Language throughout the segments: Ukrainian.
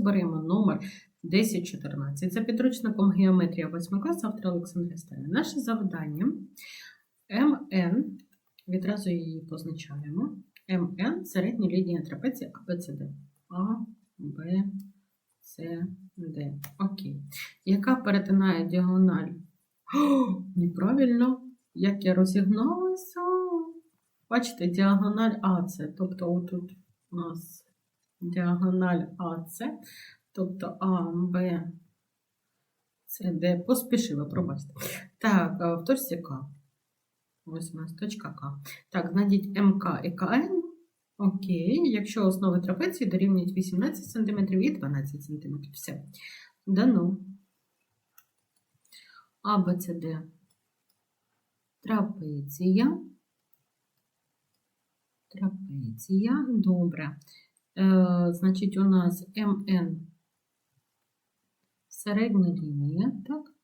Розберемо номер 1014. За підручником геометрія 8 класу автора Олександра Сталя. Наше завдання МН, відразу її позначаємо. МН середня лінія трапеції АБЦД. А, Б, С, Д. Окей. Яка перетинає діагональ? О, неправильно. Як я розігналася. Бачите, діагональ АЦ. Тобто отут у нас діагональ АЦ. Тобто А, Б, С, Д. Поспішила, пробачте. Так, а в точці К. Ось у нас точка К. Так, знайдіть МК і КН. Окей, якщо основи трапеції дорівнюють 18 см і 12 см. Все. Дано. А, Б, С, Д. Трапеція. Трапеція. Добре. Е, значить, у нас МН середня лінія, так?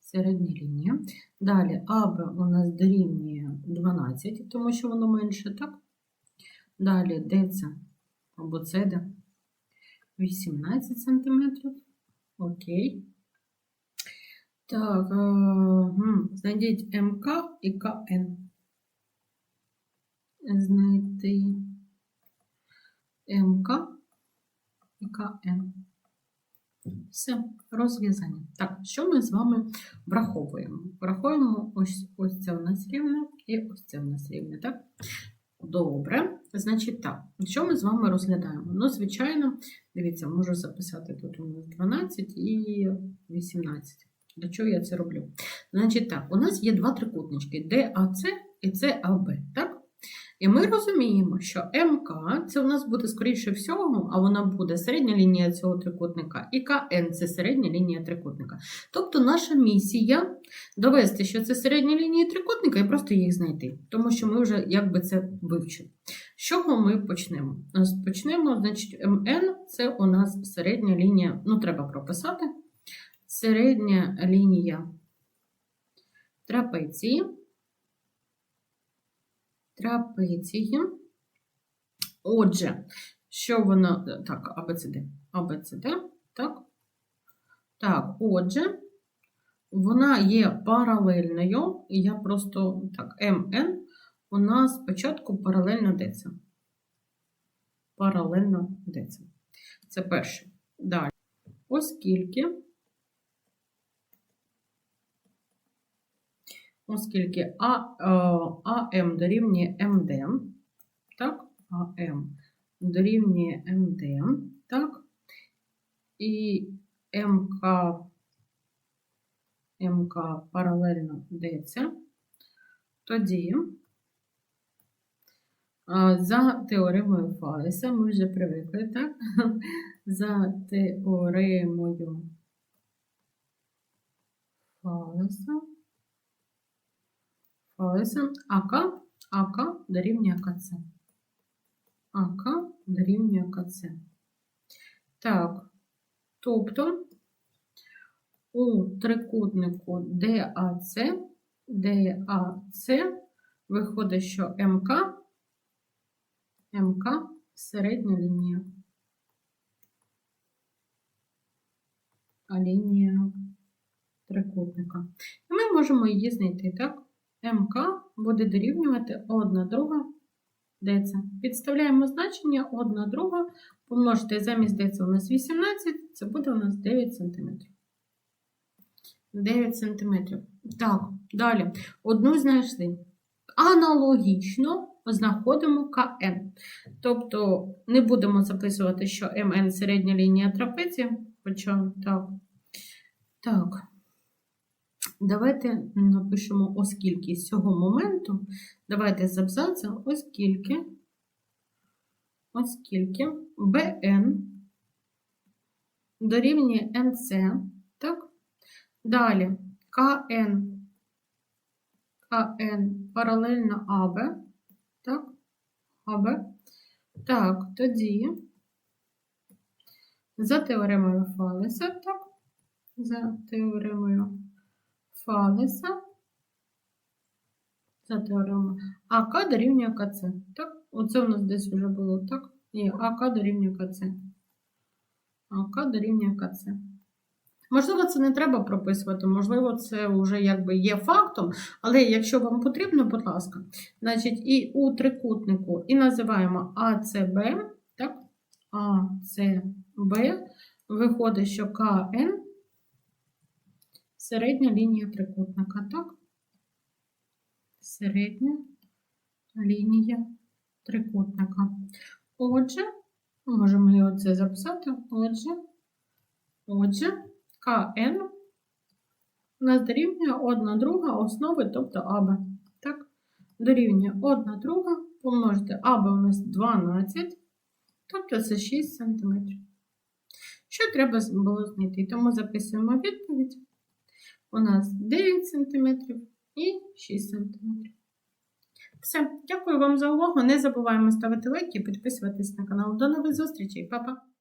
Середня лінія. Далі АБ у нас дорівнює 12, тому що воно менше, так? Далі ДЦ або СД 18 см. Окей. Так, е, знайдіть МК і КН. Знайти МК і КН. Все, розв'язання. Так, що ми з вами враховуємо? Враховуємо ось, ось це у нас рівне і ось це у нас рівне, так? Добре, значить так, що ми з вами розглядаємо? Ну, звичайно, дивіться, можу записати тут у нас 12 і 18. Для чого я це роблю? Значить так, у нас є два трикутнички ДАЦ і ЦАБ, так? І ми розуміємо, що МК це у нас буде, скоріше всього, а вона буде середня лінія цього трикутника, і КН це середня лінія трикутника. Тобто наша місія довести, що це середня лінія трикутника, і просто їх знайти. Тому що ми вже якби це вивчили. З чого ми почнемо? Почнемо, значить, МН це у нас середня лінія, ну, треба прописати. Середня лінія трапеції трапеції. Отже, що вона. Так, АБЦД. АБЦД, так. Так, отже, вона є паралельною, і я просто так, МН у нас спочатку паралельно деться. Паралельно деться. Це перше. Далі. Оскільки. Оскільки А, АМ дорівнює МД, так, АМ дорівнює МД, так, і МК, МК паралельно деться, тоді за теоремою Фалеса, ми вже привикли, так? За теоремою Фалеса. Фалеса АК, АК дорівнює КЦ. АК дорівнює КЦ. Так, тобто у трикутнику ДАЦ, ДАЦ виходить, що МК, МК середня лінія. А лінія трикутника. І ми можемо її знайти, так? МК буде дорівнювати 1 друга деца. Підставляємо значення 1 друга, помножити замість деца у нас 18, це буде у нас 9 см. 9 см. Так, далі. Одну знайшли. Аналогічно знаходимо КН. Тобто не будемо записувати, що МН середня лінія трапеції. Хоча так. Так. Давайте напишемо, оскільки з цього моменту, давайте з абзаця, оскільки, оскільки BN дорівнює NC, так? Далі КН, КН паралельно АБ, так? АБ. Так, тоді за теоремою Фалеса, так? За теоремою Фалеса. Ця теорема. АК дорівнює КЦ. Так? Оце у нас десь вже було, так? Ні, АК дорівнює КЦ. АК дорівнює КЦ. Можливо, це не треба прописувати, можливо, це вже якби є фактом, але якщо вам потрібно, будь ласка, значить, і у трикутнику і називаємо АЦБ, так? АЦБ, виходить, що КН середня лінія трикутника, так? Середня лінія трикутника. Отже, можемо і оце записати. Отже, отже, КН у нас дорівнює 1 друга основи, тобто АБ. Так? Дорівнює 1 друга помножити АБ у нас 12, тобто це 6 см. Що треба було знайти? Тому записуємо відповідь. У нас 9 см і 6 см. Все, дякую вам за увагу. Не забуваємо ставити лайки і підписуватись на канал. До нових зустрічей, Па-па!